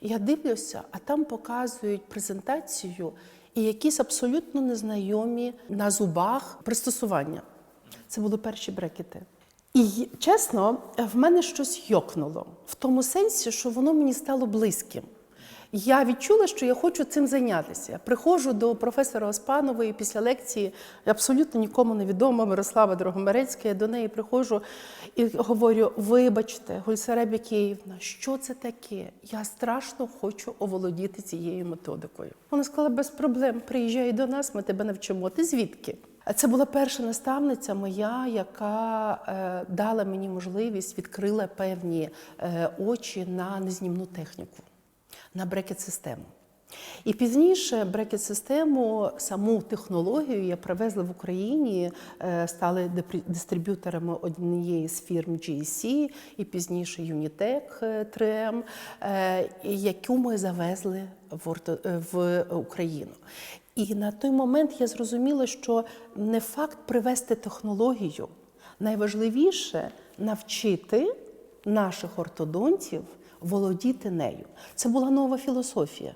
Я дивлюся, а там показують презентацію і якісь абсолютно незнайомі на зубах пристосування. Це були перші брекети. І чесно, в мене щось йокнуло в тому сенсі, що воно мені стало близьким. Я відчула, що я хочу цим зайнятися. Я приходжу до професора Оспанової після лекції, абсолютно нікому невідома Мирослава Дрогомерецька. Я до неї приходжу і говорю: вибачте, Гульсаребі Київна, що це таке? Я страшно хочу оволодіти цією методикою. Вона сказала, без проблем, приїжджай до нас, ми тебе навчимо. Ти звідки? Це була перша наставниця моя, яка е, дала мені можливість, відкрила певні е, очі на незнімну техніку, на брекет-систему. І пізніше брекет-систему, саму технологію я привезла в Україні, е, стали дистриб'юторами однієї з фірм GSC і пізніше Unitec е, 3M, е, яку ми завезли в, Україну. І на той момент я зрозуміла, що не факт привести технологію. Найважливіше навчити наших ортодонтів володіти нею. Це була нова філософія.